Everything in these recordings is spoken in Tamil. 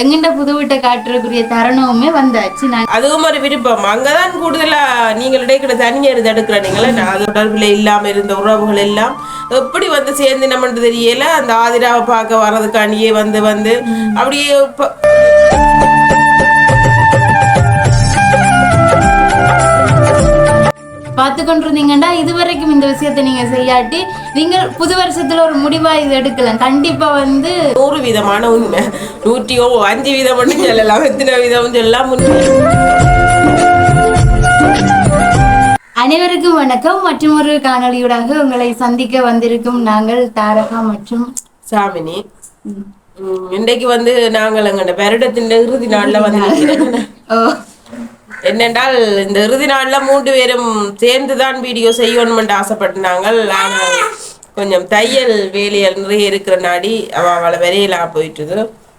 எங்கிட்ட புது வீட்டை காட்டுறக்குரிய தருணமுமே வந்தாச்சு. நான் அதுவும் ஒரு விருப்பம். அங்கதான் கூடுதலா நீங்கள் இடைக்கிட தனியா இருந்து எடுக்கிறீங்களே நான் தொடர்பில் இல்லாம இருந்த உறவுகள் எல்லாம் எப்படி வந்து சேர்ந்து நம்மன்னு தெரியல. அந்த ஆதிராவை பார்க்க வர்றதுக்காண்டியே வந்து வந்து அப்படியே பார்த்து கொண்டிருந்தீங்கன்னா இதுவரைக்கும் இந்த விஷயத்தை நீங்க செய்யாட்டி நீங்கள் புது வருஷத்துல ஒரு முடிவா இது எடுக்கலாம். கண்டிப்பா வந்து நூறு விதமான உண்மை. நூற்றி ஓ அஞ்சு வீதம் மட்டும் சொல்லலாம் எத்தனை வீதம் சொல்லலாம். அனைவருக்கும் வணக்கம். மற்றும் ஒரு காணொளியூடாக உங்களை சந்திக்க வந்திருக்கும் நாங்கள் தாரகா மற்றும் சாமினி. இன்றைக்கு வந்து நாங்கள் எங்கட வருடத்தின் இறுதி நாள்ல வந்து என்னென்றால் இந்த இறுதி நாள்ல மூன்று பேரும் சேர்ந்துதான் வீடியோ செய்யணும்னு ஆசைப்பட்டாங்க ஆனால் கொஞ்சம் தையல் வேலைகள் நிறைய இருக்கிற நாடி அவளை வரையலாம் போயிட்டுது.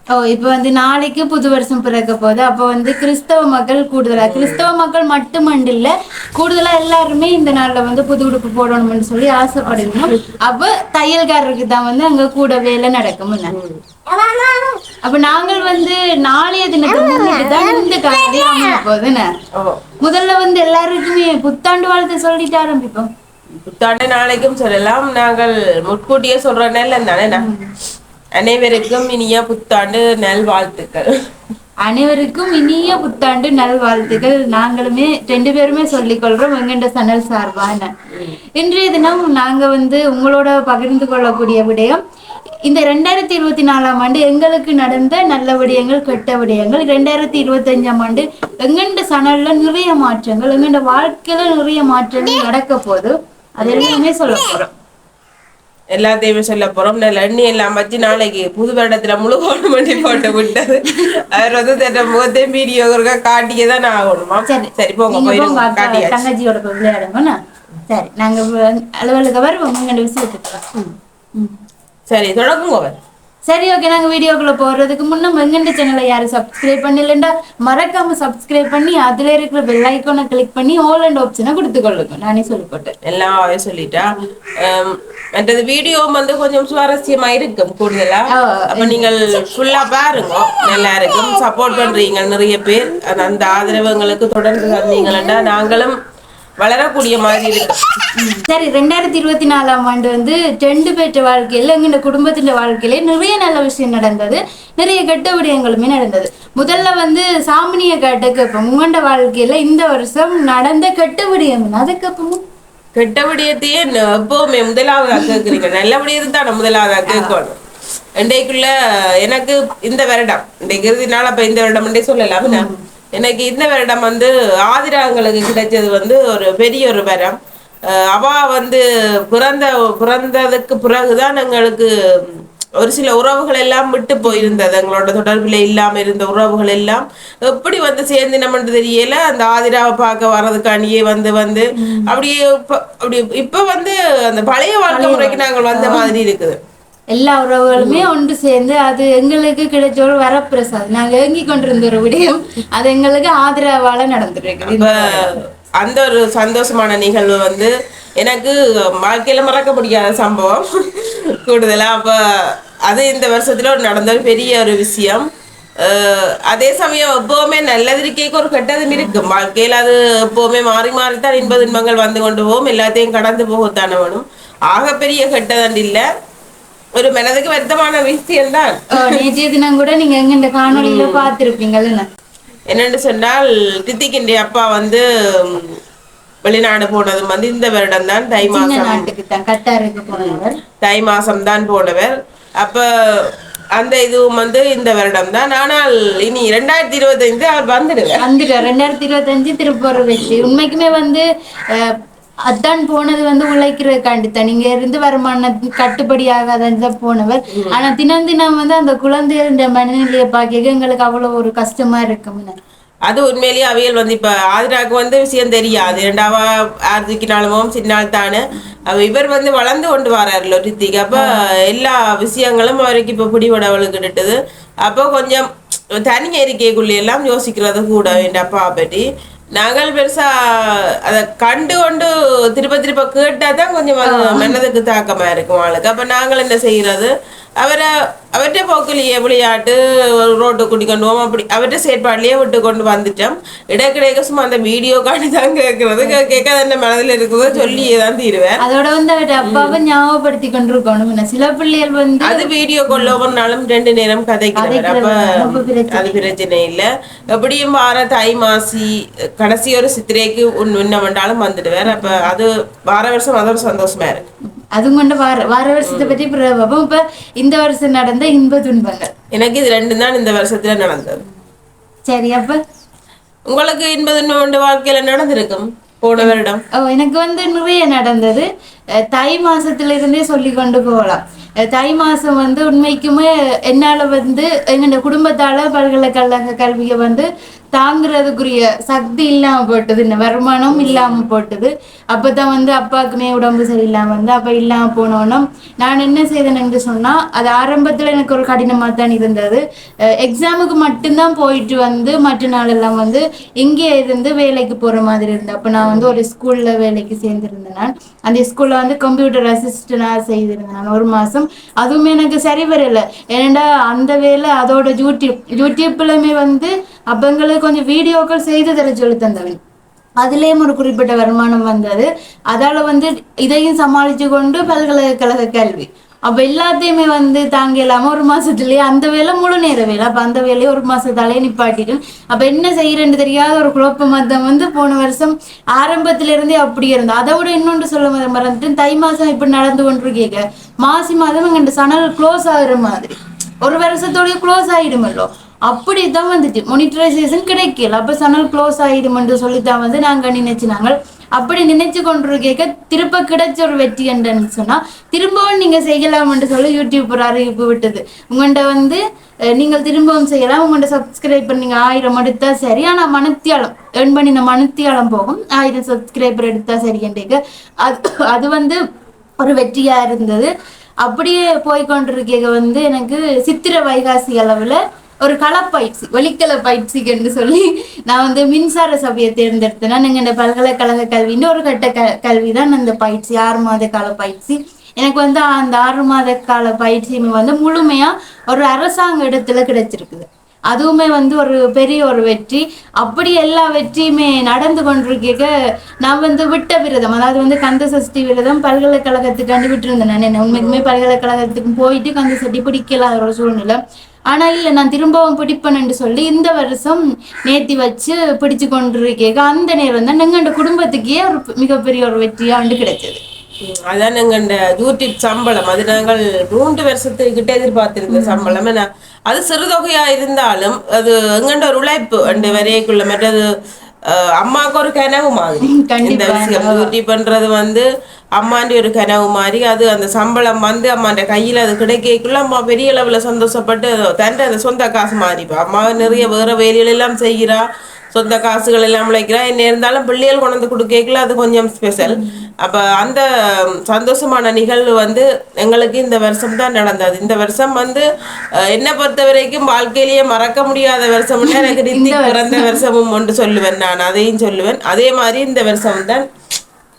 ஓ இப்போ வந்து நாளைக்கு புது வருஷம் பிறக்க போகுது. அப்போ வந்து கிறிஸ்தவ மக்கள் கூடுதலா? கிறிஸ்தவ மக்கள் மட்டுமண்டு இல்ல கூடுதலா எல்லாருமே இந்த நாள்ல வந்து புது உடுப்பு போடணும்னு சொல்லி ஆசைப்படுறோம் அப்ப தையல்காரருக்கு தான் வந்து அங்க கூட வேலை நடக்கும் அப்ப நாங்கள் வந்து நாளைய தினத்தை முன்னிட்டு தான் இந்த காலையை அமைய போகுதுன்னு ஓ. முதல்ல வந்து எல்லாருக்குமே புத்தாண்டு வாழ்த்து சொல்லிட்டு ஆரம்பிப்போம். புத்தாண்டு நாளைக்கும் சொல்லலாம். நாங்கள் முன்கூட்டியே சொல்ற நெல் தானே. அனைவருக்கும் இனிய புத்தாண்டு நல்வாழ்த்துக்கள். அனைவருக்கும் இனிய புத்தாண்டு நல்வாழ்த்துக்கள். நாங்களுமே ரெண்டு பேருமே சொல்லிக் கொள்றோம் எங்கண்ட சனல் சார்பான. இன்றைய தினம் நாங்க வந்து உங்களோட பகிர்ந்து கொள்ளக்கூடிய விடயம் இந்த ரெண்டாயிரத்தி இருபத்தி நாலாம் ஆண்டு எங்களுக்கு நடந்த நல்ல விடயங்கள் கெட்ட விடயங்கள். ரெண்டாயிரத்தி இருபத்தி அஞ்சாம் ஆண்டு எங்கண்ட சனல்ல நிறைய மாற்றங்கள் எங்கண்ட வாழ்க்கையில நிறைய மாற்றங்கள் நடக்க போகுது. அது எல்லாமே சொல்ல போறோம். எல்லாத்தையுமே சொல்ல போறோம். நல்ல எண்ணி எல்லாம் வச்சு நாளைக்கு புது வருடத்துல முழு கோணம் பண்ணி போட்டு விட்டது. அவர் வந்து தன்னை முகத்தையும் வீடியோ காட்டியே தான் ஆகணுமா? சரி. போங்க அக்கா, காட்டியாச்சு. தங்கச்சியோட போய் விளையாடுங்கண்ணா சரி நாங்க அலுவலுக்கு வருவோம். சரி தொடங்குங்க அவர். சரி ஓகே நாங்க வீடியோக்குள்ள போறதுக்கு முன்ன எங்கண்ட சேனலை யாரும் சப்ஸ்கிரைப் பண்ணலண்டா மறக்காம சப்ஸ்கிரைப் பண்ணி அதுல இருக்கிற பெல் ஐக்கானை கிளிக் பண்ணி ஆல் அண்ட் ஆப்ஷனை கொடுத்துக்கொள்ளுங்க நானே சொல்லி போட்டேன். எல்லாம் அவ சொல்லிட்டா? ஆம், மற்றது வீடியோ வந்து கொஞ்சம் சுவாரஸ்யமா இருக்கும் கூடுதலா? அப்ப நீங்கள் ஃபுல்லா பாருங்க நல்லா இருக்கும் சப்போர்ட் பண்றீங்க நிறைய பேர். அந்த- அந்த ஆதரவு எங்களுக்கு தொடர்ந்து தந்தீங்கன்னா நாங்களும் வளரக்கூடிய மாதிரி இருக்கு. சரி ரெண்டாயிரத்தி இருபத்தி நாலாம் ஆண்டு வந்து ரெண்டு பேற்ற வாழ்க்கையில எங்க குடும்பத்தின் வாழ்க்கையில நிறைய நல்ல விஷயம் நடந்தது. நிறைய கெட்ட விடயங்களுமே நடந்தது. முதல்ல வந்து சாமினிய கேட்ட கேட்போம் உங்கண்ட வாழ்க்கையில இந்த வருஷம் நடந்த கெட்ட விடயம்? அது கேட்போம்? கெட்ட விடயத்தையே எப்பவுமே முதலாவதா கேக்குறீங்க நல்ல விடயத்தை தான் முதலாவதா கேட்கணும். இன்றைக்குள்ள எனக்கு இந்த வருடம் இன்றைக்கு இறுதி நாள் அப்ப இந்த வருடம் சொல்லலாம். எனக்கு இந்த வருடம் வந்து ஆதிராங்களுக்கு கிடைச்சது வந்து ஒரு பெரிய ஒரு வரம். அவ வந்து பிறந்த பிறந்ததுக்கு பிறகுதான் எங்களுக்கு ஒரு சில உறவுகள் எல்லாம் விட்டு போயிருந்தது. எங்களோட தொடர்பில் இல்லாம இருந்த உறவுகள் எல்லாம் எப்படி வந்து சேர்ந்து நம்மன்னு தெரியல. அந்த ஆதிராவை பார்க்க வர்றதுக்காண்டியே வந்து வந்து அப்படியே அப்படி இப்ப வந்து அந்த பழைய வாழ்க்கை முறைக்கு நாங்கள் வந்த மாதிரி இருக்குது. எல்லா உறவுகளுமே ஒன்று சேர்ந்து அது எங்களுக்கு கிடைச்ச ஒரு வரப்பிரசாதம். நாங்க ஏங்கி கொண்டிருந்த ஒரு விடயம். அது எங்களுக்கு ஆதரவால நடந்துருக்கு அந்த ஒரு சந்தோஷமான நிகழ்வு வந்து எனக்கு வாழ்க்கையில மறக்க முடியாத சம்பவம். கூடுதலா அப்ப அது இந்த வருஷத்துல ஒரு நடந்த ஒரு பெரிய ஒரு விஷயம். அதே சமயம் எப்பவுமே நல்லதிருக்கேக்கு ஒரு கெட்டதும் இருக்கும். வாழ்க்கையில அது எப்பவுமே மாறி மாறித்தான் இன்ப துன்பங்கள் வந்து கொண்டு போகும். எல்லாத்தையும் கடந்து போகத்தானே வேணும். பெரிய கெட்டதன் இல்லை. ஒரு மனதுக்கு வருத்தமான விஷயம் தான். நேற்றைய தினம் கூட நீங்க எங்க இந்த காணொளியில பார்த்திருப்பீங்கல்ல என்னன்னு சொன்னால் தித்திக்கின்ற அப்பா வந்து வெளிநாடு போனது வந்து இந்த வருடம் தான் தை மாசம். தை மாசம் தான் போனவர். அப்ப அந்த இதுவும் வந்து இந்த வருடம் தான். ஆனால் இனி இரண்டாயிரத்தி இருபத்தைந்து அவர் வந்துடுவார். வந்துட்டு ரெண்டாயிரத்தி இருபத்தஞ்சு திருப்பூர் வெற்றி. உண்மைக்குமே வந்து அதான் போனது வந்து உழைக்கிறதுக்காண்டி தான் நீங்க இருந்து வருமானம் கட்டுப்படி ஆகாதான் தான் போனவர் ஆனா தினம் தினம் வந்து அந்த குழந்தைன்ற மனநிலையை பார்க்க எங்களுக்கு அவ்வளவு ஒரு கஷ்டமா இருக்கும்னு. அது உண்மையிலேயே அவியல் வந்து இப்ப ஆதிராக்கு வந்து விஷயம் தெரியாது. இரண்டாவா ஆர்த்திக்கினாலும் சின்னால் தானே. இவர் வந்து வளர்ந்து கொண்டு வராருல ரித்திக். அப்ப எல்லா விஷயங்களும் அவருக்கு இப்ப பிடிபட அவளுக்கு அப்போ கொஞ்சம் தனியாக இருக்கைக்குள்ள எல்லாம் யோசிக்கிறது கூட என் அப்பா பற்றி நாங்கள் பெருசா அதை கண்டு கொண்டு திருப்ப திருப்ப கேட்டா தான் கொஞ்சம் மனதுக்கு தாக்கமா இருக்கும் ஆளுக்கு. அப்ப நாங்கள் என்ன செய்யறது? அவரை அவர்கிட்ட போக்கிலேயே விளையாட்டு ரோட்டு கூட்டி கொண்டு போவோம். அப்படி அவர்கிட்ட செயற்பாடுலயே விட்டு கொண்டு வந்துட்டோம். இடைக்கிடைக்க சும்மா அந்த வீடியோ காட்டி தான் கேட்கறது. கேட்க என்ன மனதில் இருக்கிறதோ சொல்லியே தான் தீருவேன். அதோட வந்து அவட்ட அப்பாவை ஞாபகப்படுத்தி கொண்டிருக்கணும். சில பிள்ளைகள் வந்து அது வீடியோ கொள்ள ஒரு நாளும் ரெண்டு நேரம் கதைக்கிறவர் அப்ப. அது பிரச்சனை இல்ல. எப்படியும் வார தை மாசி கடைசி ஒரு சித்திரைக்கு உன்ன வேண்டாலும் வந்துடுவார். அப்ப அது வார வருஷம் அது ஒரு சந்தோஷமா இருக்கு. அதுவும் கொண்டு வார வார வருஷத்தை பத்தி பிறகு பார்ப்போம். இப்ப இந்த வருஷம் நடந்த இன்ப துன்பங்கள். எனக்கு இது ரெண்டு தான் இந்த வருஷத்துல நடந்தது. சரி அப்ப? உங்களுக்கு என்பது இன்னும் வாழ்க்கையில நடந்திருக்கும்? போன வருடம். ஓ, எனக்கு வந்து நிறைய நடந்தது. தை மாசத்துல இருந்தே சொல்லி கொண்டு போகலாம். தை மாசம் வந்து உண்மைக்குமே என்னால வந்து எங்க குடும்பத்தால பல்கலைக்கழக கல்வியை வந்து தாங்குறதுக்குரிய சக்தி இல்லாம போட்டது இந்த வருமானம் இல்லாம போட்டது அப்பதான் வந்து அப்பாவுக்குமே உடம்பு சரியில்லாம வந்து அப்ப இல்லாம போனோன்னும் நான் என்ன செய்தேன் என்று சொன்னா அது ஆரம்பத்துல எனக்கு ஒரு கடினமா தான் இருந்தது எக்ஸாமுக்கு மட்டும்தான் போயிட்டு வந்து மற்ற நாள் எல்லாம் வந்து இங்கே இருந்து வேலைக்கு போற மாதிரி இருந்தது. அப்ப நான் வந்து ஒரு ஸ்கூல்ல வேலைக்கு சேர்ந்திருந்தேன் நான். அந்த ஸ்கூல்ல வந்து கம்ப்யூட்டர் அசிஸ்டனா செய்திருந்தேன் நான் ஒரு மாசம். அதுவுமே எனக்கு சரி வரல. ஏன்னா அந்த வேலை அதோட யூடியூப் யூடியூப்லயுமே வந்து அப்பங்களுக்கு கொஞ்சம் வீடியோக்கள் செய்து தர சொல்லி தந்தவன் அதுலேயும் ஒரு குறிப்பிட்ட வருமானம் வந்தது. அதால வந்து இதையும் சமாளிச்சு கொண்டு பல்கலைக்கழக கல்வி. அப்ப எல்லாத்தையுமே வந்து தாங்க இல்லாம ஒரு மாசத்துலயே அந்த வேலை முழு நேர வேலை. அப்ப அந்த வேலையை ஒரு மாசத்தாலே நிப்பாட்டிட்டு அப்ப என்ன செய்யறேன்னு தெரியாத ஒரு குழப்ப மதம் வந்து போன வருஷம் ஆரம்பத்துல இருந்தே அப்படி இருந்தது. அதை விட இன்னொன்று சொல்ல மறந்துட்டு தை மாசம் இப்படி நடந்து கொண்டிருக்கீங்க. மாசி மாதம் எங்க சனல் க்ளோஸ் ஆகுற மாதிரி. ஒரு வருஷத்தோடய க்ளோஸ் ஆயிடுமல்லோ? அப்படிதான் வந்துட்டு மொனிட்டரைசேஷன் கிடைக்கல. அப்ப சனல் க்ளோஸ் ஆயிடுமென்று சொல்லித்தான் வந்து நாங்கள் நினைச்சினாங்க அப்படி நினைச்சு கொண்டிருக்க திருப்ப கிடைச்ச ஒரு வெற்றி என்றன்னு சொன்னா திரும்பவும் நீங்க செய்யலாம்னு சொல்லி யூடியூப் ஒரு அறிவிப்பு விட்டது. உங்கள்கிட்ட வந்து நீங்கள் திரும்பவும் செய்யலாம். உங்கள்கிட்ட சப்ஸ்கிரைப் பண்ணீங்க ஆயிரம் எடுத்தா சரி. ஆனா மனத்தியாலம் ஏர்ன் பண்ணின மனத்தியாலம் போகும். ஆயிரம் சப்ஸ்கிரைபர் எடுத்தா சரி அது அது வந்து ஒரு வெற்றியா இருந்தது. அப்படியே போய் கொண்டிருக்க வந்து எனக்கு சித்திர வைகாசி அளவுல ஒரு களப்பயிற்சி ஒலிக்கல பயிற்சிக்குன்னு சொல்லி நான் வந்து மின்சார சபையை தேர்ந்தெடுத்தேன் நீங்க இந்த பல்கலைக்கழக கல்வின்னு ஒரு கட்ட க கல்வி தான் அந்த பயிற்சி ஆறு மாத கால பயிற்சி. எனக்கு வந்து அந்த ஆறு மாத கால பயிற்சியுமே வந்து முழுமையா ஒரு அரசாங்க இடத்துல கிடைச்சிருக்குது. அதுவுமே வந்து ஒரு பெரிய ஒரு வெற்றி. அப்படி எல்லா வெற்றியுமே நடந்து கொண்டிருக்க நான் வந்து விட்ட விரதம் அதாவது வந்து கந்த சஷ்டி விரதம் பல்கலைக்கழகத்துக்காண்டி விட்டுருந்தேன் நான். என்ன உண்மைக்குமே பல்கலைக்கழகத்துக்கு போயிட்டு கந்த சஷ்டி பிடிக்கலாத ஒரு சூழ்நிலை. ஆனா இல்ல நான் திரும்பவும் பிடிப்பேன்னு சொல்லி இந்த வருஷம் நேத்தி வச்சு பிடிச்சு கொண்டிருக்க அந்த நேரம் தான் எங்க குடும்பத்துக்கே ஒரு மிகப்பெரிய ஒரு வெற்றியாண்டு வந்து கிடைச்சது அதான் நாங்க யூடியூப் சம்பளம். அது நாங்கள் மூன்று வருஷத்துக்கிட்ட எதிர்பார்த்திருந்த சம்பளம். அது சிறுதொகையா இருந்தாலும் அது எங்கண்ட ஒரு உழைப்பு. அந்த வரையக்குள்ள மற்றது அது அம்மாவுக்கு ஒரு கனவு மாதிரி. இந்த யூடியூப் பண்றது வந்து அம்மாண்டி ஒரு கனவு மாதிரி அது அந்த சம்பளம் வந்து அம்மாண்ட கையில அது கிடைக்கக்குள்ள அம்மா பெரிய அளவுல சந்தோஷப்பட்டு தன் அந்த சொந்த காசு மாதிரி இப்போ அம்மா நிறைய வேற வேலைகள் எல்லாம் செய்கிறா. சொந்த காசுகள் எல்லாம் உழைக்கிறா என்ன இருந்தாலும் பிள்ளைகள் கொண்டு வந்து கொடுக்கல அது கொஞ்சம் ஸ்பெஷல் அப்ப அந்த சந்தோஷமான நிகழ்வு வந்து எங்களுக்கு இந்த வருஷம் தான் நடந்தது. இந்த வருஷம் வந்து என்னை பொறுத்த வரைக்கும் வாழ்க்கையிலேயே மறக்க முடியாத வருஷம். எனக்கு ரித்திக் பிறந்த வருஷமும் ஒன்று சொல்லுவேன் நான் அதையும் சொல்லுவேன். அதே மாதிரி இந்த வருஷம் தான்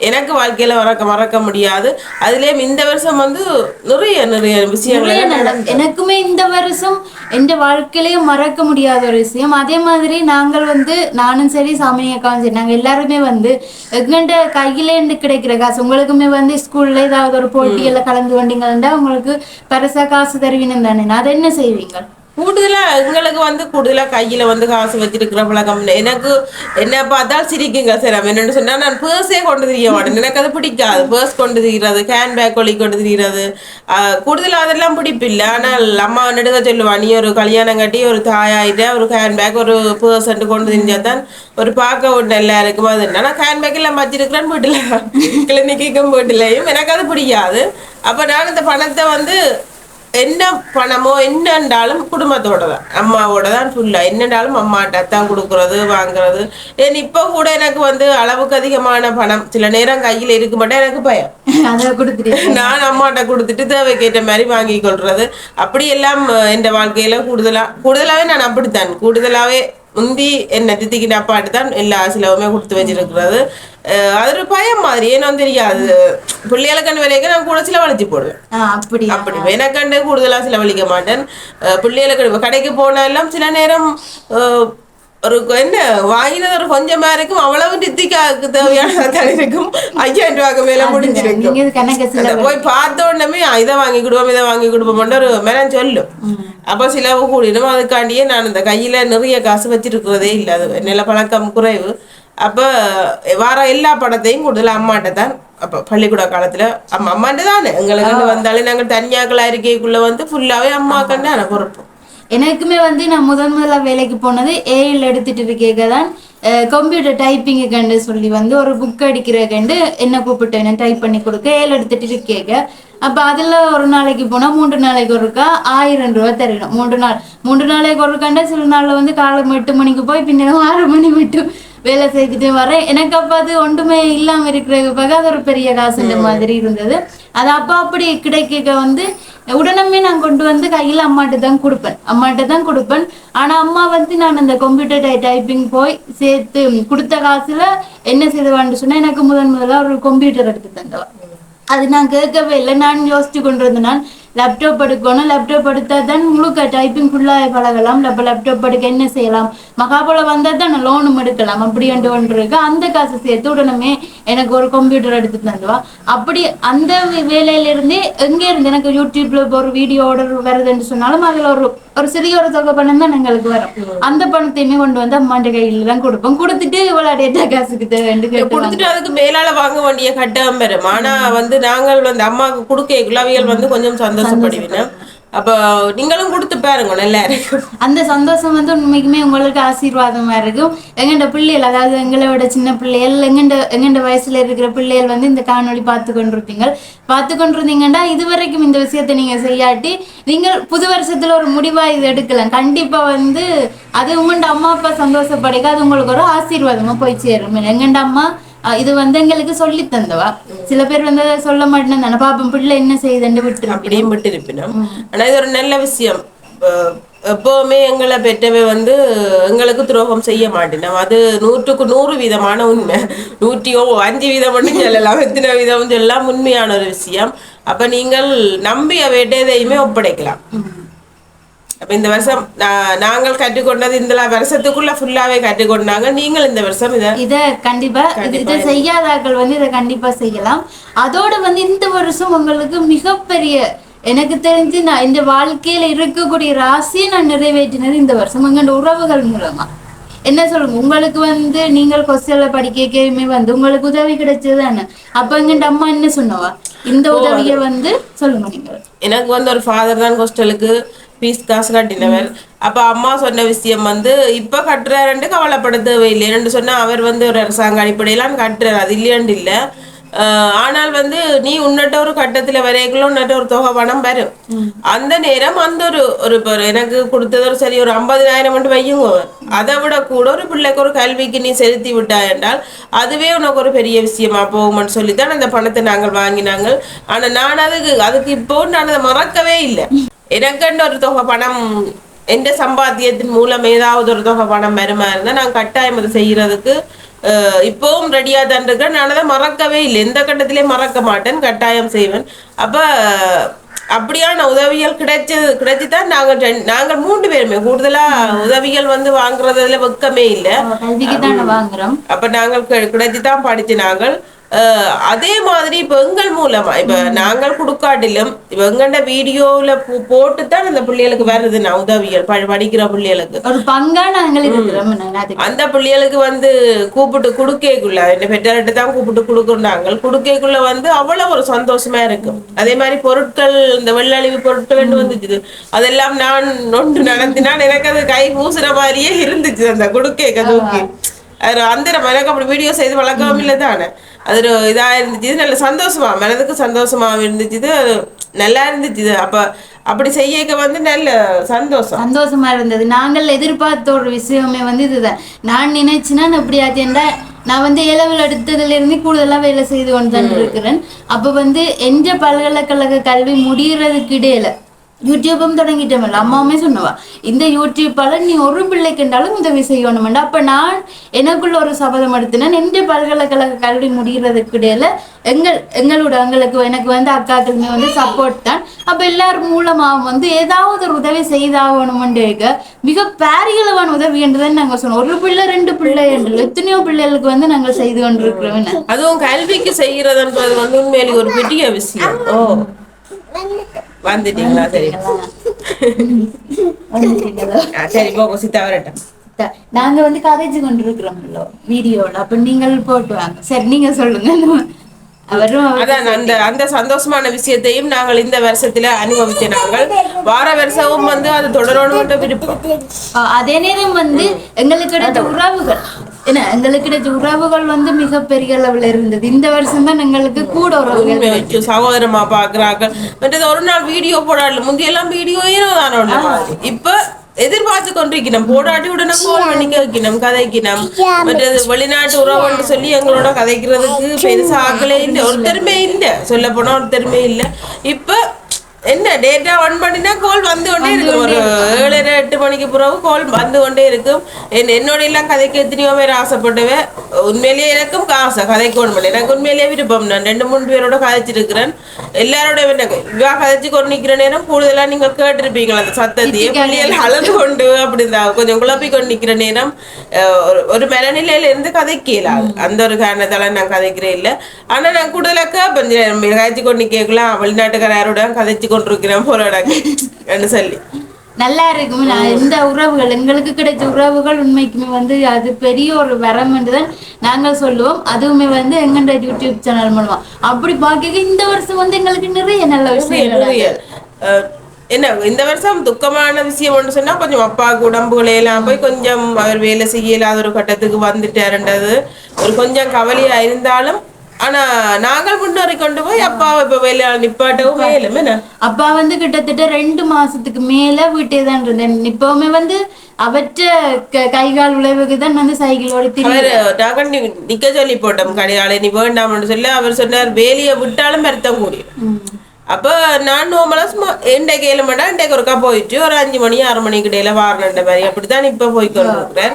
எனக்கு வாழ்க்கையில மறக்க மறக்க முடியாது. அதுலயும் இந்த வருஷம் வந்து நிறைய நிறைய விஷயங்கள் எல்லாம். எனக்குமே இந்த வருஷம் எந்த வாழ்க்கையிலயும் மறக்க முடியாத ஒரு விஷயம். அதே மாதிரி நாங்கள் வந்து நானும் சரி சாமியக்காவும் சரி நாங்க எல்லாருமே வந்து எங்கண்ட கையில இருந்து கிடைக்கிற காசு உங்களுக்குமே வந்து ஸ்கூல்ல ஏதாவது ஒரு போட்டியில கலந்து கொண்டீங்கன்னா உங்களுக்கு பரிசா காசு தருவீங்க தானே. அதை என்ன செய்வீங்க? கூடுதலாக எங்களுக்கு வந்து கூடுதலாக கையில் வந்து காசு வச்சிருக்கிற பழக்கம் எனக்கு என்ன பார்த்தால் சிரிக்குங்க சார் என்னென்னு சொன்னால் நான் பேர்ஸே கொண்டு திரிய மாட்டேன். எனக்கு அது பிடிக்காது. பேர்ஸ் கொண்டு திரிகிறது ஹேண்ட் பேக் ஒளி கொண்டு திரிகிறது கூடுதலாக அதெல்லாம் பிடிப்பில்லை. ஆனால் அம்மா நடுக சொல்லுவா நீ ஒரு கல்யாணம் கட்டி ஒரு தாயாயிட்ட ஒரு ஹேண்ட் பேக் ஒரு பேர்ஸ் கொண்டு திரிஞ்சா தான் ஒரு பார்க்க ஒன்று எல்லாருக்கும். அது ஆனால் ஹேண்ட் பேக் எல்லாம் வச்சிருக்கிறேன்னு வீட்டுல. கிளினிக்கும் வீட்டுலையும். எனக்கு அது பிடிக்காது. அப்போ நான் இந்த பணத்தை வந்து என்ன பணமோ என்னண்டாலும் குடும்பத்தோட தான் அம்மாவோட தான் ஃபுல்லா என்னண்டாலும் அம்மாட்ட தான் கொடுக்கறது வாங்குறது. ஏன் இப்போ கூட எனக்கு வந்து அளவுக்கு அதிகமான பணம். சில நேரம் கையில இருக்க மாட்டேன் எனக்கு பயம். நான் அம்மாட்ட கொடுத்துட்டு தேவைக்கேற்ற மாதிரி வாங்கி கொள்றது. அப்படி எல்லாம் என் வாழ்க்கையில கூடுதலா கூடுதலாவே நான் அப்படித்தான். கூடுதலாவே முந்தி என்ன தித்திக்கிட்ட அப்பாட்டு தான் எல்லா செலவுமே கொடுத்து வச்சிருக்கிறது அஹ் அது ஒரு பயம் மாதிரி ஏனோ தெரியாது பிள்ளைகளுக்கு வரைக்கும் நான் கூட செலவழிச்சு போடுவேன் ஆ, அப்படியா அப்படி எனக்கண்டு கூடுதலா செலவழிக்க மாட்டேன் பிள்ளைகளுக்கு கடைக்கு போனாலும் சில நேரம் ஒரு என்ன வாங்கினது ஒரு கொஞ்சமா இருக்கும் அவ்வளவு நித்திக்காக்கு தேவையான இருக்கும். ஐயாயிரம் ரூபாய்க்கு மேல முடிஞ்சிருக்கும். போய் பார்த்த உடனே இதை வாங்கி கொடுப்போம் இதை வாங்கி கொடுப்போம் ஒரு மேடம் சொல்லும். அப்ப சிலவு கூடிடும். அதுக்காண்டியே நான் இந்த கையில நிறைய காசு வச்சிருக்கிறதே இல்லை. அது நில பழக்கம் குறைவு. அப்ப வார எல்லா படத்தையும் கூடுதல் அம்மாட்ட தான். அப்ப பள்ளிக்கூட காலத்துல அம்மா அம்மாண்ட தானே. எங்களுக்கு வந்தாலே நாங்கள் தனியாக்களா இருக்கைக்குள்ள வந்து ஃபுல்லாவே அம்மா கண்டான பொறுப்பு. எனக்குமே வந்து நான் முதன் முதல்ல வேலைக்கு போனது ஏஐல எடுத்துட்டு இருக்கேக்க தான் கம்ப்யூட்டர் டைப்பிங்கு கண்டு சொல்லி வந்து ஒரு புக் அடிக்கிற கண்டு என்ன கூப்பிட்டு என்ன டைப் பண்ணி கொடுக்க ஏழு எடுத்துட்டு இருக்கேக்க அப்ப அதுல ஒரு நாளைக்கு போனா மூன்று நாளைக்கு ஒருக்கா ஆயிரம் ரூபாய் தரணும். மூன்று நாள் மூன்று நாளைக்கு ஒருக்காண்டா சில நாள்ல வந்து காலம் எட்டு மணிக்கு போய் பின்ன ஆறு மணி மட்டும் வேலை செய்துட்டு வரேன் எனக்கு அப்ப அது ஒன்றுமே இல்லாம இருக்கிறது பார்க்க அது ஒரு பெரிய காசுன்ற மாதிரி இருந்தது. அது அப்ப அப்படி கிடைக்க வந்து உடனே நான் கொண்டு வந்து கையில அம்மாட்ட தான் கொடுப்பேன். அம்மாட்ட தான் கொடுப்பேன். ஆனா அம்மா வந்து நான் அந்த கம்ப்யூட்டர் டைப்பிங் போய் சேர்த்து கொடுத்த காசுல என்ன செய்வான்னு சொன்னா எனக்கு முதன் முதல்ல ஒரு கம்ப்யூட்டர் எடுத்து தந்தவா. அது நான் கேட்கவே இல்லை. நான் யோசிச்சு கொண்டிருந்தேன். லேப்டாப் எடுக்கணும் லேப்டாப் எடுத்தா தான் முழுக்க டைப்பிங் ஃபுல்லாக பழகலாம் அப்போ லேப்டாப் எடுக்க என்ன செய்யலாம்? மகாபல வந்தால் தான் லோனும் எடுக்கலாம். அப்படி ஒன்று ஒன்று இருக்கு. அந்த காசு சேர்த்து உடனே எனக்கு ஒரு கம்ப்யூட்டர் எடுத்து தந்துவா அப்படி அந்த வே- வேலையில இருந்தே எங்கே இருந்து எனக்கு யூடியூப்ல ஒரு வீடியோ ஆர்டர் வருதுன்னு சொன்னாலும் அதுல ஒரு ஒரு சிறிய ஒரு தொகை பணம் தான் எங்களுக்கு வரும். அந்த பணத்தையுமே கொண்டு வந்து அம்மாண்ட கையில தான் கொடுப்போம். கொடுத்துட்டு இவ்வளோ டேட்டா காசுக்கு கொடுத்துட்டு அதுக்கு மேலால வாங்க வேண்டிய கட்டம் வரும். ஆனா வந்து நாங்கள் வந்து அம்மாவுக்கு கொடுக்க குலவியல் வந்து கொஞ்சம் சந்தோஷப்படுவினோம் அப்ப நீங்களும் கொடுத்து பாருங்க நல்லா இருக்கும் அந்த சந்தோஷம் வந்து உண்மைக்குமே உங்களுக்கு ஆசீர்வாதமா இருக்கும். எங்கண்ட பிள்ளைகள் அதாவது எங்களை விட சின்ன பிள்ளைகள் எங்கண்ட எங்கண்ட வயசுல இருக்கிற பிள்ளைகள் வந்து இந்த காணொளி பார்த்து கொண்டிருப்பீங்க. பார்த்து கொண்டிருந்தீங்கன்னா இதுவரைக்கும் இந்த விஷயத்தை நீங்க செய்யாட்டி நீங்கள் புது வருஷத்துல ஒரு முடிவா இது எடுக்கலாம். கண்டிப்பா வந்து அது உங்கண்ட அம்மா அப்பா சந்தோஷப்படுக அது உங்களுக்கு ஒரு ஆசீர்வாதமா போய் சேரும். எங்கண்ட அம்மா இது வந்து எங்களுக்கு சொல்லி தந்தவா சில பேர் வந்து அதை சொல்ல மாட்டேன்னு தானே பாப்போம் பிள்ளை என்ன செய்யுதுன்னு விட்டு அப்படியும் விட்டு இருப்பினோம் ஆனா இது ஒரு நல்ல விஷயம். எப்பவுமே எங்களை பெற்றவை வந்து எங்களுக்கு துரோகம் செய்ய மாட்டேனோம் அது நூற்றுக்கு நூறு விதமான உண்மை. நூற்றி ஓ அஞ்சு வீதம் மட்டும் சொல்லலாம். எத்தனை வீதம் சொல்லலாம். உண்மையான ஒரு விஷயம். அப்ப நீங்கள் நம்பி வேண்டியதையுமே ஒப்படைக்கலாம். அப்ப இந்த வருஷம் நாங்கள் கற்றுக்கொண்டது இந்த வருஷத்துக்குள்ள ஃபுல்லாவே கற்றுக்கொண்டாங்க நீங்கள் இந்த வருஷம் இதை இத கண்டிப்பா இது செய்யாதாக்கள் வந்து இதை கண்டிப்பா செய்யலாம் அதோட வந்து இந்த வருஷம் உங்களுக்கு மிகப்பெரிய எனக்கு தெரிஞ்சு நான் இந்த வாழ்க்கையில இருக்கக்கூடிய ராசியை நான் நிறைவேற்றினது இந்த வருஷம் எங்களோட உறவுகள் மூலமா என்ன சொல்லுங்க உங்களுக்கு வந்து நீங்கள் கொஸ்டின்ல படிக்கவே வந்து உங்களுக்கு உதவி கிடைச்சது தானே அப்ப எங்க அம்மா என்ன சொன்னவா இந்த உதவியை வந்து சொல்லுங்க நீங்க எனக்கு வந்து ஒரு ஃபாதர் தான் ஹாஸ்டலுக்கு ஃபீஸ் காசு கட்டினவர். அப்ப அம்மா சொன்ன விஷயம் வந்து இப்ப கட்டுறாருன்ட்டு கவலைப்பட தேவையில்லைன்னு சொன்னா அவர் வந்து ஒரு அரசாங்க அடிப்படையிலாம் கட்டுறாரு. அது இல்லையாண்டு இல்ல. ஆனால் வந்து நீ உன்னிட்ட ஒரு கட்டத்துல வரைக்குள்ள உன்னிட்ட ஒரு தொகை பணம் வரும். அந்த நேரம் அந்த ஒரு ஒரு இப்ப ஒரு எனக்கு கொடுத்தது ஒரு சரி ஒரு ஐம்பதினாயிரம் மட்டும் வையுங்க அதை விட கூட ஒரு பிள்ளைக்கு ஒரு கல்விக்கு நீ செலுத்தி விட்டாய் என்றால் அதுவே உனக்கு ஒரு பெரிய விஷயமா போகும்னு சொல்லித்தான் அந்த பணத்தை நாங்கள் வாங்கினாங்க ஆனா நான் அதுக்கு அதுக்கு இப்போ நான் அதை மறக்கவே இல்லை. எனக்குன்னு ஒரு தொகை பணம் எந்த சம்பாத்தியத்தின் மூலம் ஏதாவது ஒரு தொகை பணம் வருமா இருந்தா நான் கட்டாயம் அதை செய்யறதுக்கு அஹ், இப்பவும் ரெடியா தான் இருக்கேன். நான் அதை மறக்கவே இல்லை. எந்த கட்டத்திலையும் மறக்க மாட்டேன். கட்டாயம் செய்வேன். அப்ப அப்படியான உதவிகள் கிடைச்சது கிடைச்சுதான் நாங்கள் ரெண்டு- நாங்கள் மூன்று பேருமே. கூடுதலா உதவிகள் வந்து வாங்குறதுல வெக்கமே இல்லை. தானே அப்ப நாங்கள் கி- கிடைச்சுதான் படிச்சு நாங்கள் அதே மாதிரி இப்ப எங்கள் மூலமா இப்ப நாங்கள் கொடுக்காட்டிலும் இப்ப எங்கண்ட வீடியோல போட்டு தான் அந்த பிள்ளைகளுக்கு வருது நான் உதவிகள் ப- படிக்கிற பிள்ளைகளுக்கு. ஒரு பங்கா நாங்கள் இருக்கிறோம் நான் அதுக்கு. அந்த பிள்ளைகளுக்கு வந்து கூப்பிட்டு குடுக்கைக்குள்ள இந்த பெற்றோர்கிட்ட தான் கூப்பிட்டு கொடுக்குறாங்க குடுக்கைக்குள்ள வந்து அவ்வளவு ஒரு சந்தோஷமா இருக்கும். அதே மாதிரி பொருட்கள் இந்த வெள்ளழிவு பொருட்கள் வந்துச்சு. அதெல்லாம் நான் நொண்டு நடத்தினால் எனக்கு அது கை பூசுற மாதிரியே இருந்துச்சு அந்த குடுக்கைக்க தூக்கி. அது அந்த எனக்கு அப்படி வீடியோ செய்து வளர்க்கவும் இல்லை தானே அது ஒரு இதா இருந்துச்சு. நல்ல சந்தோஷமா? மனதுக்கு சந்தோஷமா இருந்துச்சு. நல்லா இருந்துச்சு. அப்ப அப்படி செய்யக்க வந்து நல்ல சந்தோஷம். சந்தோஷமா இருந்தது. நாங்கள் எதிர்பார்த்த ஒரு விஷயமே வந்து இதுதான். நான் நினைச்சுனா எப்படி ஆச்சுன்னா நான் வந்து ஏலவில் எடுத்ததுல இருந்து கூடுதலா வேலை செய்து கொண்டு தான் இருக்கிறேன் அப்ப வந்து எந்த பல்கலைக்கழக கல்வி முடியறதுக்கு இடையில யூடியூப்பும் தொடங்கிட்டோம்ல. அம்மாவுமே சொன்னவா இந்த யூடியூப்பால நீ ஒரு பிள்ளைக்குண்டாலும் உதவி செய்யணும்டா அப்ப நான் எனக்குள்ள ஒரு சபதம் எடுத்தினேன் எந்த பல்கலைக்கழக கல்வி முடிகிறதுக்கு இடையில எங்கள் எங்களோட எங்களுக்கு எனக்கு வந்து அக்காக்களுமே வந்து சப்போர்ட் தான். அப்ப எல்லாரும் மூலமாகவும் வந்து ஏதாவது ஒரு உதவி செய்தாகணும்னு இருக்க மிக பேரியளவான உதவி என்றுதான் நாங்க சொன்னோம். ஒரு பிள்ளை ரெண்டு பிள்ளை என்று எத்தனையோ பிள்ளைகளுக்கு வந்து நாங்கள் செய்து கொண்டிருக்கிறோம் அதுவும் கல்விக்கு செய்யறதுன்றது வந்து உண்மையிலேயே ஒரு பெரிய விஷயம். ஓ. வந்துட்டீங்களா சரி சரி போக சித்தா வரட்டும் நாங்க வந்து கதைச்சு கொண்டிருக்கிறோம்ல வீடியோல அப்ப நீங்கள் போட்டு வாங்க சரி நீங்க சொல்லுங்க அதான் அந்த அந்த சந்தோஷமான விஷயத்தையும் நாங்கள் இந்த வருஷத்துல அனுபவிச்ச நாங்கள் வார வருஷமும் வந்து அது தொடரணும்ன்ற விருப்பம் அதே நேரம் வந்து எங்களுக்கு கிடைச்ச உறவுகள் என்ன எங்களுக்கு கிடைச்ச உறவுகள் வந்து மிகப்பெரிய அளவுல இருந்தது. இந்த வருஷம் தான் எங்களுக்கு கூட உறவுகள் சகோதரமா பாக்குறாங்க மற்றது ஒரு நாள் வீடியோ போடாடல. முந்தையெல்லாம் வீடியோ தானே இப்ப எதிர்பார்த்து கொண்டிருக்கணும் போடாட்டி உடனே கோல் பண்ணி கேட்கணும் கதைக்கணும் மற்றது வெளிநாட்டு உறவுன்னு சொல்லி எங்களோட கதைக்கிறதுக்கு பெருசா ஆக்களே இல்லை. ஒருத்தருமே இல்லை. சொல்ல போனா ஒருத்தருமே இல்லை. இப்ப என்ன டேட்டா ஆன் பண்ணினா கால் வந்து கொண்டே இருக்கும். ஒரு ஏழரை எட்டு மணிக்கு பிறகு கால் வந்து கொண்டே இருக்கும். என் என்னோட எல்லாம் கதைக்கு எத்தனையோ பேர் ஆசைப்பட்டவன் உண்மையிலேயே எனக்கும் ஆசை. கதைக்கணும் பண்ண. எனக்கு உண்மையிலேயே விருப்பம். நான் ரெண்டு மூணு பேரோட கதைச்சிருக்கிறேன். எல்லாரோட இவா கதைச்சு கொண்டு நிக்கிற நேரம் கூடுதலா நீங்க கேட்டிருப்பீங்களா? அந்த சத்தத்தையே பிள்ளைகள் அழுது கொண்டு அப்படிதான். கொஞ்சம் குழப்பி கொண்டு நிக்கிற நேரம் ஒரு ஒரு மனநிலையில இருந்து கதைக்கலாம் அந்த ஒரு காரணத்தால நான் கதைக்கிறேன் இல்ல. ஆனா நான் கூடுதலா கேட்பேன் கதைச்சு கொண்டு கேட்கலாம் வெளிநாட்டுக்காரோட கதைச்சு கொண்டிருக்கிறேன் போலோட சொல்லி. நல்லா இருக்கும். நான் இந்த உறவுகள் எங்களுக்கு கிடைச்ச உறவுகள் உண்மைக்குமே வந்து அது பெரிய ஒரு வரம் தான் நாங்கள் சொல்லுவோம். அதுவுமே வந்து எங்கண்ட யூடியூப் சேனல் மூலமா. அப்படி பார்க்க இந்த வருஷம் வந்து எங்களுக்கு நிறைய நல்ல. அஹ், என்ன இந்த வருஷம் துக்கமான விஷயம் ஒன்று சொன்னா கொஞ்சம் அப்பாவுக்கு உடம்புகளை எல்லாம் போய் கொஞ்சம் அவர் வேலை செய்யலாத ஒரு கட்டத்துக்கு வந்துட்டாருன்றது. ஒரு கொஞ்சம் கவலையா இருந்தாலும் ஆனா நாங்கள் முன்னேறி கொண்டு போய் அப்பாவை இப்ப வேலை நிப்பாட்டவும் மேலும். என்ன? அப்பா வந்து கிட்டத்தட்ட ரெண்டு மாசத்துக்கு மேல வீட்டே தான் இருந்தேன். இப்பவுமே வந்து அவற்ற க- கால் உழைவுக்கு தான் வந்து சைக்கிளோட அவர் நாங்கள் நிக்க சொல்லி போட்டோம். கடையாளை நீ வேண்டாம்னு சொல்லி அவர் சொன்னார். வேலையை விட்டாலும் வருத்தம் கூடியும் அப்ப நான் நோமலா சும்மா இன்றைக்கு ஏழு மணி நேரம் இன்றைக்கு ஒருக்கா போயிட்டு ஒரு அஞ்சு மணி ஆறு மணிக்கு இடையில வாரணுன்ற மாதிரி. அப்படித்தான் இப்ப போய் கொண்டிருக்கிறேன்.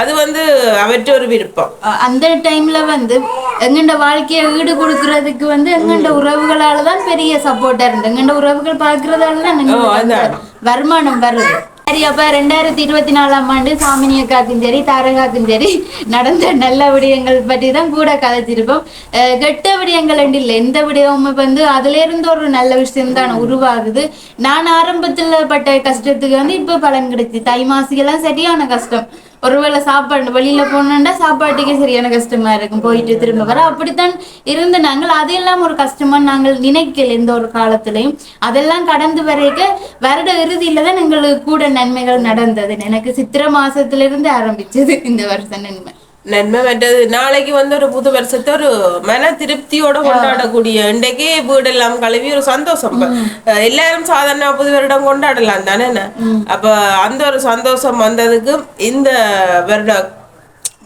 அது வந்து அவற்ற ஒரு விருப்பம். அந்த டைம்ல வந்து எங்கண்ட வாழ்க்கையை ஈடு கொடுக்கறதுக்கு வந்து எங்கண்ட உறவுகளால தான் பெரிய சப்போர்ட்டா இருந்து. எங்கண்ட உறவுகள் பாக்குறதால தான் வருமானம் வருது சரி அப்ப ரெண்டாயிரத்தி இருபத்தி நாலாம் ஆண்டு சாமினி சரி தாரகாக்கும் சரி நடந்த நல்ல விடயங்கள் பற்றி தான் கூட கதைச்சிருப்போம். கெட்ட விடயங்கள் என்று இல்லை. எந்த விடயமும் வந்து அதுல இருந்து ஒரு நல்ல விஷயம் தான் உருவாகுது. நான் ஆரம்பத்துல பட்ட கஷ்டத்துக்கு வந்து இப்ப பலன் கிடைச்சு. தை மாசிகெல்லாம் சரியான கஷ்டம். ஒருவேளை சாப்பாடு வெளியில போனோம்னா சாப்பாட்டுக்கே சரியான கஷ்டமா இருக்கும். போயிட்டு திரும்ப வர. அப்படித்தான் இருந்து நாங்கள் அதையெல்லாம் ஒரு கஷ்டமா நாங்கள் நினைக்கல எந்த ஒரு காலத்திலையும். அதெல்லாம் கடந்து வரைக்க வருட இறுதியில தான் எங்களுக்கு கூட நன்மைகள் நடந்தது. எனக்கு சித்திரை மாசத்துல இருந்து ஆரம்பிச்சது இந்த வருஷம் நன்மை. நன்மை மற்றது நாளைக்கு வந்து ஒரு புது வருஷத்தை ஒரு மன திருப்தியோட கொண்டாடக்கூடிய இன்றைக்கே வீடெல்லாம் கழுவி ஒரு சந்தோஷம். எல்லாரும் சாதாரண புது வருடம் கொண்டாடலாம் தானே? அப்ப அந்த ஒரு சந்தோஷம் வந்ததுக்கு இந்த வருடம்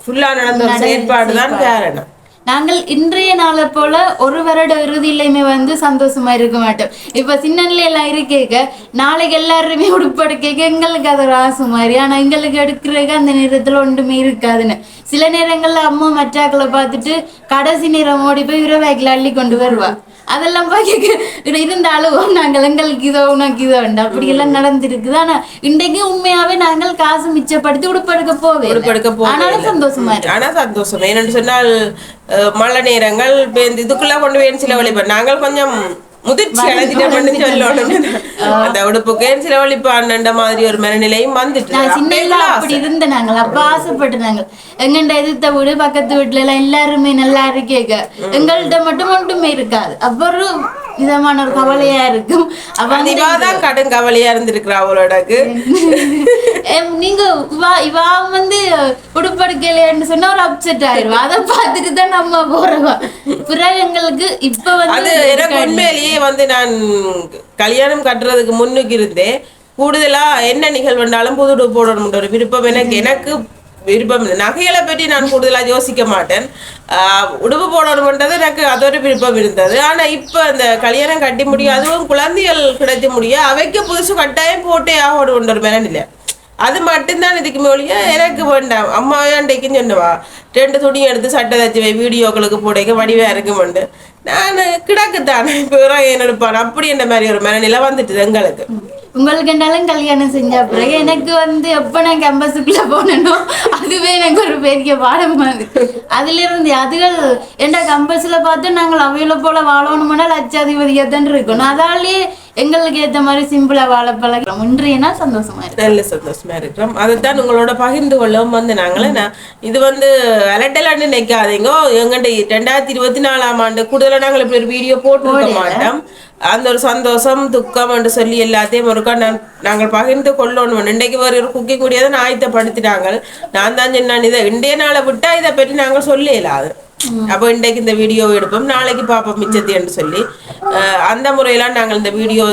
ஃபுல்லா நடந்த ஒரு செயற்பாடு தான் காரணம். நாங்கள் இன்றைய நாளை போல ஒரு வருட இறுதியிலையுமே வந்து சந்தோஷமா இருக்க மாட்டோம். இப்ப சின்னன்ல எல்லாம் இருக்கேக்க நாளைக்கு எல்லாருமே உடுப்படுக்க எங்களுக்கு அது ஒரு ஆசை மாதிரி. ஆனா எங்களுக்கு எடுக்கிறதுக்கு அந்த நேரத்துல ஒன்றுமே இருக்காதுன்னு. சில நேரங்கள்ல அம்மா மற்றாக்களை பார்த்துட்டு கடைசி நேரம் ஓடி போய் உறவாக்கில அள்ளி கொண்டு வருவா. அதெல்லாம் பார்க்க இருந்தாலும் நாங்கள் எங்களுக்கு இதோ உனக்கு இதோ உண்டு அப்படி எல்லாம் நடந்திருக்குது. ஆனா இன்றைக்கு உண்மையாவே நாங்கள் காசு மிச்சப்படுத்தி உடுப்படுக்க போவே உடுப்பெடுக்க போகவே ஆனாலும் சந்தோஷமா இருக்கு. ஆனா சந்தோஷம். ஏன்னு சொன்னால் மழை நேரங்கள் இதுக்குள்ள கொண்டு போய் செலவழிப்போம் நாங்கள் கொஞ்சம் முதிர்ச்சி அடைஞ்சிட்டோம்னு சொல்லணும். அந்த உடுப்புக்கு செலவழிப்பான்ன்ற மாதிரி ஒரு மனநிலையும் வந்துட்டு நான் சின்ன அப்படி இருந்த நாங்கள் அப்ப ஆசைப்பட்டு நாங்கள் எங்கண்ட எதிர்த்த வீடு பக்கத்து வீட்டுல எல்லாம் எல்லாருமே நல்லா இருக்கேங்க எங்கள்கிட்ட மட்டும் ஒன்றுமே இருக்காது அப்ப ஒரு விதமான ஒரு கவலையா இருக்கும். தான் கடும் கவலையா இருந்திருக்கிறா அவளோடக்கு. நீங்க இவா இவா வந்து உடுப்படுக்கலைன்னு சொன்னா ஒரு அப்செட் ஆயிருவா. அதை பார்த்துட்டு தான் நம்ம போறவா பிறகு எங்களுக்கு இப்ப வந்து எனக்கு உண்மையிலேயே வந்து நான் கல்யாணம் கட்டுறதுக்கு முன்னுக்கு இருந்தேன். கூடுதலா என்ன நிகழ்வுனாலும் புது போடணும்ன்ற ஒரு விருப்பம் எனக்கு. எனக்கு விருப்பம் இல்லை. நகைகளை பற்றி நான் கூடுதலாக யோசிக்க மாட்டேன். உடுப்பு போடணுன்றது எனக்கு அது ஒரு விருப்பம் இருந்தது. ஆனால் இப்போ அந்த கல்யாணம் கட்டி முடியும் அதுவும் குழந்தைகள் கிடைக்க முடியும் அவைக்கு புதுசு கட்டாயம் போட்டே ஆகணும் ஒரு மேலே இல்லை அது மட்டும்தான் இதுக்கு மொழிய எனக்கு வேண்டாம். அம்மா அன்றைக்கும் சொன்னவா ரெண்டு துணி எடுத்து சட்டை தச்சு வை வீடியோக்களுக்கு போடைக்க வடிவா இருக்குமெண்டு நான் கிடக்குத்தானே இப்போ என்னெடுப்பான் அப்படி என்ற மாதிரி ஒரு மனநிலை வந்துட்டு எங்களுக்கு. உங்களுக்கு என்னாலும் கல்யாணம் செஞ்ச பிறகு எனக்கு வந்து எப்ப நான் கேம்பஸுக்குள்ள போனனோ அதுவே எனக்கு ஒரு பெரிய பாடம் அது. அதுல இருந்து அதுகள் ஏன்டா கம்பஸ்ல பார்த்து நாங்கள் அவையில போல வாழணுமானால் லட்சாதிபதியா தான் இருக்கணும். அதாலேயே எங்களுக்கு ஏத்த மாதிரி சிம்பிளா வாழ பழகிறோம் இன்றையனா சந்தோஷமா இருக்கு. நல்ல சந்தோஷமா இருக்கிறோம் அதைத்தான் உங்களோட பகிர்ந்து கொள்ளவும் வந்து நாங்களே நான் இது வந்து அலட்டலான்னு நினைக்காதீங்க. எங்கிட்ட ரெண்டாயிரத்தி இருபத்தி நாலாம் ஆண்டு கூடுதலா நாங்கள் இப்படி ஒரு வீடியோ போட்டு மாட்டோம். அந்த ஒரு சந்தோஷம் துக்கம் என்று சொல்லி எல்லாத்தையும் ஒருக்கா நான் நாங்கள் பகிர்ந்து கொள்ளணும் இன்றைக்கு ஒரு ஒரு குக்கிங் கூடியதை நான் ஆயத்தப்படுத்தினாங்க நான் தான் சொன்னேன் இதை இன்றைய நாளை விட்டா இதை பற்றி நாங்கள் சொல்லல. அது அப்போ இன்றைக்கு இந்த வீடியோ எடுப்போம். நாளைக்கு பார்ப்போம் மிச்சத்தை என்று சொல்லி. அந்த முறையெல்லாம் நாங்கள் இந்த வீடியோ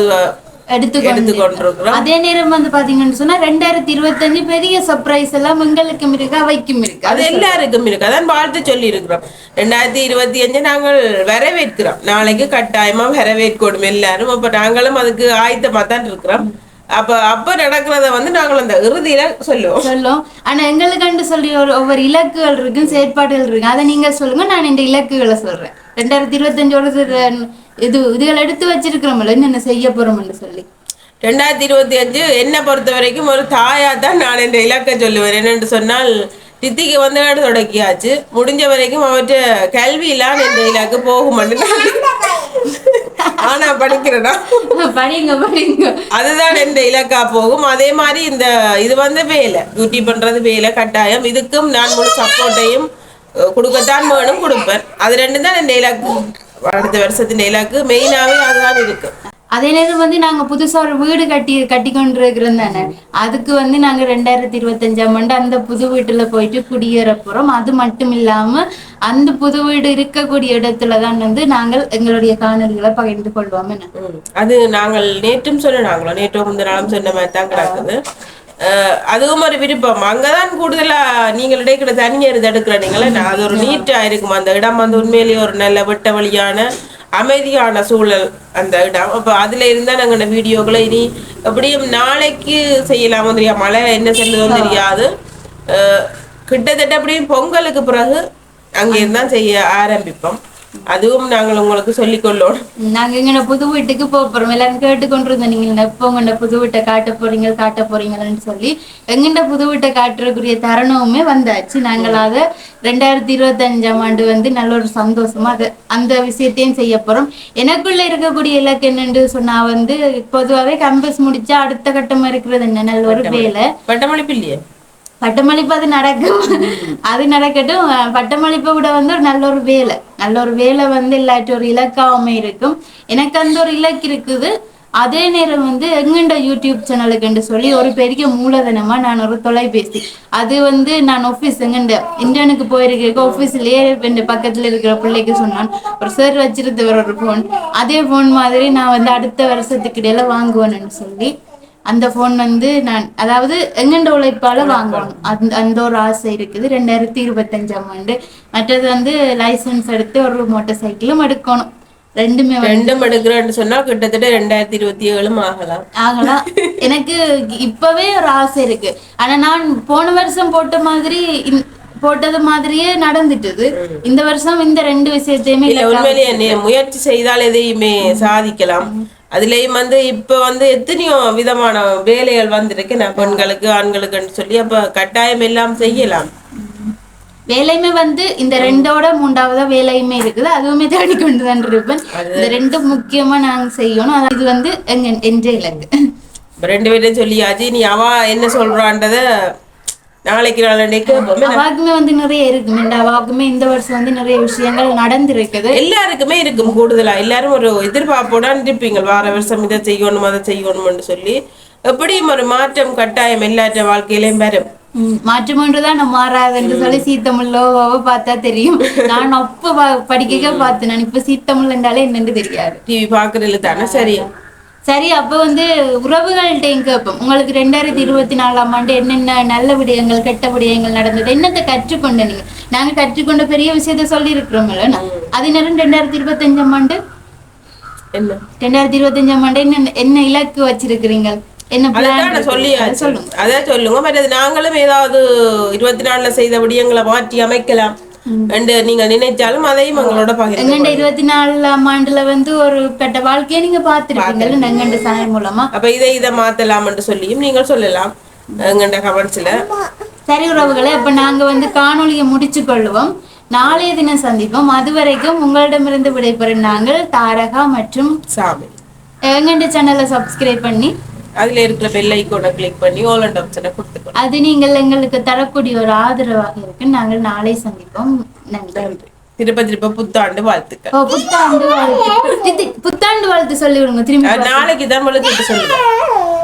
எடுத்துக்கொண்டு எடுத்துக்கொண்டிருக்கிறோம். அதே நேரம் வந்து பாத்தீங்கன்னு சொன்னா ரெண்டாயிரத்தி இருபத்தஞ்சு பெரிய சர்ப்ரைஸ் எல்லாம் எங்களுக்கும் இருக்கு அவைக்கும் இருக்கு? அது எல்லாருக்கும் இருக்கு? அதான் வாழ்த்து சொல்லி இருக்கிறோம் ரெண்டாயிரத்தி இருபத்தி அஞ்சு நாங்கள் வரவேற்கிறோம். நாளைக்கு கட்டாயமா வரவேற்கணும் எல்லாரும். அப்ப நாங்களும் அதுக்கு ஆயத்தமா தான் இருக்கிறோம். அப்ப அப்ப நடக்கிறத வந்து நாங்கள் அந்த இறுதியில சொல்லுவோம். சொல்லும் ஆனா எங்களுக்காண்டு சொல்லி ஒரு ஒவ்வொரு இலக்குகள் இருக்கு செயற்பாடுகள் இருக்கு அதை நீங்க சொல்லுங்க நான் இந்த இலக்குகளை சொல்றேன். ரெண்டாயிரத்தி இருபத்தஞ்சோட இது இதுகள் எடுத்து வச்சிருக்கிறோம்ல என்னென்ன செய்ய போறோம்னு சொல்லி. ரெண்டாயிரத்தி இருபத்தி அஞ்சு என்னை பொறுத்த வரைக்கும் ஒரு தாயா தான் நான் என்ற இலக்கை சொல்லுவேன். என்னென்று சொன்னால் தித்திக்கு வந்து நாடு தொடக்கியாச்சு. முடிஞ்ச வரைக்கும் அவற்றை கல்வியெல்லாம் என்ற இலக்கு போகும் ஆனா படிக்கிறேனா? படிங்க படிங்க. அதுதான் இந்த இலக்கா போகும். அதே மாதிரி இந்த இது வந்து வேலை. டியூட்டி பண்றது வேலை கட்டாயம். இதுக்கும் நான் முழு சப்போர்ட்டையும் கொடுக்கத்தான் வேணும் கொடுப்பேன். அது ரெண்டு தான் இந்த இலக்கு அடுத்த வருஷத்தின் இலக்கு மெயினாவே அதுதான் இருக்கு அதே நேரம் வந்து நாங்க புதுசா ஒரு வீடு கட்டி கட்டி கொண்டு இருக்கிறோம் தானே அதுக்கு வந்து நாங்க ரெண்டாயிரத்தி இருபத்தஞ்சாம் ஆண்டு அந்த புது வீட்டுல போயிட்டு குடியேற போறோம். அது மட்டும் இல்லாம அந்த புது வீடு இருக்கக்கூடிய இடத்துல தான் வந்து நாங்கள் எங்களுடைய காணொலிகளை பகிர்ந்து கொள்வோம். அது நாங்கள் நேற்றும் சொன்னாங்களோ நேற்றோ முந்தின நாளும் சொன்ன மாதிரி தான் கிடக்குது. அதுவும் ஒரு விருப்பம். அங்கதான் கூடுதலா நீங்கள் இடைக்கிட தனியார் தடுக்கிறீங்களே அது ஒரு நீட்டா இருக்கும்? அந்த இடம் வந்து உண்மையிலேயே ஒரு நல்ல வெட்ட வழியான அமைதியான சூழல் அந்த இடம். அப்ப அதுல இருந்தா நாங்க இந்த வீடியோக்களை இனி எப்படியும் நாளைக்கு செய்யலாமோ தெரியாது மழை என்ன செல்லுதோ தெரியாது. கிட்டத்தட்ட எப்படியும் பொங்கலுக்கு பிறகு அங்கே தான் செய்ய ஆரம்பிப்போம். அதுவும் நாங்கள் உங்களுக்கு சொல்லிக் கொள்ளோம் நாங்க எங்க புது வீட்டுக்கு போறோம். எல்லாரும் கேட்டுக்கொண்டிருந்தோம். நீங்க எப்போ உங்க புது வீட்டை காட்ட போறீங்க காட்ட போறீங்கன்னு சொல்லி எங்கிட்ட புது வீட்டை காட்டுறக்குரிய தருணமுமே வந்தாச்சு. நாங்கள் அதை ரெண்டாயிரத்தி இருபத்தஞ்சாம் ஆண்டு வந்து நல்ல ஒரு சந்தோஷமா அதை அந்த விஷயத்தையும் செய்ய போறோம். எனக்குள்ள இருக்கக்கூடிய இலக்கு என்னன்னு சொன்னா வந்து பொதுவாகவே கம்பஸ் முடிச்சா அடுத்த கட்டமா இருக்கிறது என்ன? நல்ல ஒரு வேலை. பட்டமளிப்பு இல்லையே? பட்டமளிப்பு அது நடக்கும். அது நடக்கட்டும். பட்டமளிப்பை விட வந்து ஒரு நல்ல ஒரு வேலை. நல்ல ஒரு வேலை வந்து இல்லாட்டி ஒரு இலக்காவுமே இருக்கும். எனக்கு அந்த ஒரு இலக்கு இருக்குது. அதே நேரம் வந்து எங்கண்ட யூடியூப் சேனலுக்குன்னு சொல்லி ஒரு பெரிய மூலதனமா நான் ஒரு தொலைபேசி. அது வந்து நான் ஆஃபீஸ் எங்கண்ட இந்தியனுக்கு போயிருக்க ஆஃபீஸ்லயே என் பக்கத்துல இருக்கிற பிள்ளைக்கு சொன்னான். ஒரு சார் வச்சிருந்தவர் ஒரு ஃபோன் அதே ஃபோன் மாதிரி நான் வந்து அடுத்த வருஷத்துக்கு இடையில வாங்குவேன்னு சொல்லி அந்த ஃபோன் வந்து நான் அதாவது எங்கண்ட உழைப்பால வாங்கணும். அந்த அந்த ஒரு ஆசை இருக்குது. ரெண்டாயிரத்தி இருபத்தஞ்சாம் ஆண்டு மற்றது வந்து லைசன்ஸ் எடுத்து ஒரு மோட்டார் சைக்கிளும் எடுக்கணும். ரெண்டுமே ரெண்டும் எடுக்கிறேன்னு சொன்னா கிட்டத்தட்ட ரெண்டாயிரத்தி இருபத்தி ஏழும் ஆகலாம். ஆகலாம். எனக்கு இப்பவே ஒரு ஆசை இருக்கு. ஆனா நான் போன வருஷம் போட்ட மாதிரி போட்டது மாதிரியே நடந்துட்டுது. இந்த வருஷம் இந்த ரெண்டு விஷயத்தையுமே உண்மையிலேயே முயற்சி செய்தால் எதையுமே சாதிக்கலாம். அதுலயும் வந்து இப்ப வந்து எத்தனையோ விதமான வேலைகள் வந்திருக்கு. நான் பெண்களுக்கு ஆண்களுக்குன்னு சொல்லி அப்ப கட்டாயம் எல்லாம் செய்யலாம். வேலையுமே வந்து இந்த ரெண்டோட மூன்றாவதா வேலையுமே இருக்குது. அதுவுமே தேடிக்கொண்டு தான் இருப்பேன் இந்த ரெண்டும் முக்கியமா நாங்க செய்யணும். இது வந்து எங்க என்ற இலக்கு ரெண்டு பேரையும் சொல்லியாச்சு. நீ அவ என்ன சொல்றான்றத நாளைக்கு கேட்போமே அவாக்குமே வந்து நிறைய இருக்கு இந்த அவாக்குமே இந்த வருஷம் வந்து நிறைய விஷயங்கள் நடந்திருக்குது. எல்லாருக்குமே இருக்கும் கூடுதலா. எல்லாரும் ஒரு எதிர்பார்ப்போட இருப்பீங்க வார வருஷம் இதை செய்யணும் அதை செய்யணும்னு சொல்லி. எப்படியும் ஒரு மாற்றம் கட்டாயம் எல்லாற்ற வாழ்க்கையிலையும் வரும். ம், மாற்றம் ஒன்றுதான் நம்ம மாறாதுன்னு சொல்லி சீத்தமில்லோவை பார்த்தா தெரியும். நான் அப்ப படிக்க பார்த்தேன் நான் இப்ப சீத்தமிழ் என்றாலே என்னன்னு தெரியாது. டிவி பாக்குறதுல தானே சரி. சரி அப்ப வந்து உறவுகள்கிட்டையும் கேட்போம் உங்களுக்கு ரெண்டாயிரத்தி இருபத்தி நாலாம் ஆண்டு என்னென்ன நல்ல விடயங்கள் கெட்ட விடயங்கள் நடந்தது? என்னத்தை கற்றுக்கொண்ட நீங்க? நாங்க கற்றுக்கொண்ட பெரிய விஷயத்த சொல்லி இருக்கிறோம்ல அது நேரம் ரெண்டாயிரத்தி இருபத்தஞ்சாம் ஆண்டு? என்ன? ரெண்டாயிரத்தி இருபத்தஞ்சாம் ஆண்டு என்ன என்ன இலக்கு வச்சிருக்கிறீங்க? என்ன சொல்லியாச்சு சொல்லுங்க. அதான் சொல்லுங்க. மற்றது நாங்களும் ஏதாவது இருபத்தி நாலுல செய்த விடயங்களை மாற்றி அமைக்கலாம். என்று நீங்க நினைச்சாலும் அதையும் எங்களோட பகிர்ந்து எங்கண்ட இருபத்தி நாலாம் ஆண்டுல வந்து ஒரு கட்ட வாழ்க்கையை நீங்க பாத்துருப்பீங்கல்ல எங்கண்ட சாயம் மூலமா? அப்ப இதை இதை மாத்தலாம் என்று சொல்லியும் நீங்கள் சொல்லலாம். எங்கண்ட கமெண்ட்ஸ்ல. சரி உறவுகளே அப்ப நாங்க வந்து காணொளியை முடிச்சு கொள்ளுவோம். நாளைய தினம் சந்திப்போம். அது வரைக்கும் உங்களிடமிருந்து விடைபெறும் நாங்கள் தாரகா மற்றும் சாமி. எங்கண்ட சேனலை சப்ஸ்கிரைப் பண்ணி அதுல இருக்கிற பெல் ஐக்கோனை கிளிக் பண்ணி ஓல் அண்ட் ஆப்ஷனை கொடுத்துக்கணும். அது நீங்கள் எங்களுக்கு தரக்கூடிய ஒரு ஆதரவாக இருக்கு நாங்கள் நாளை சந்திப்போம். நன்றி. நன்றி. திருப்ப திருப்ப புத்தாண்டு வாழ்த்துக்கள். ஓ புத்தாண்டு வாழ்த்து. புத்தாண்டு வாழ்த்து சொல்லி விடுங்க திரும்பி நாளைக்கு தான் சொல்லுவேன்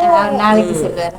அஹ் நாளைக்கு சொல்லுவாரு.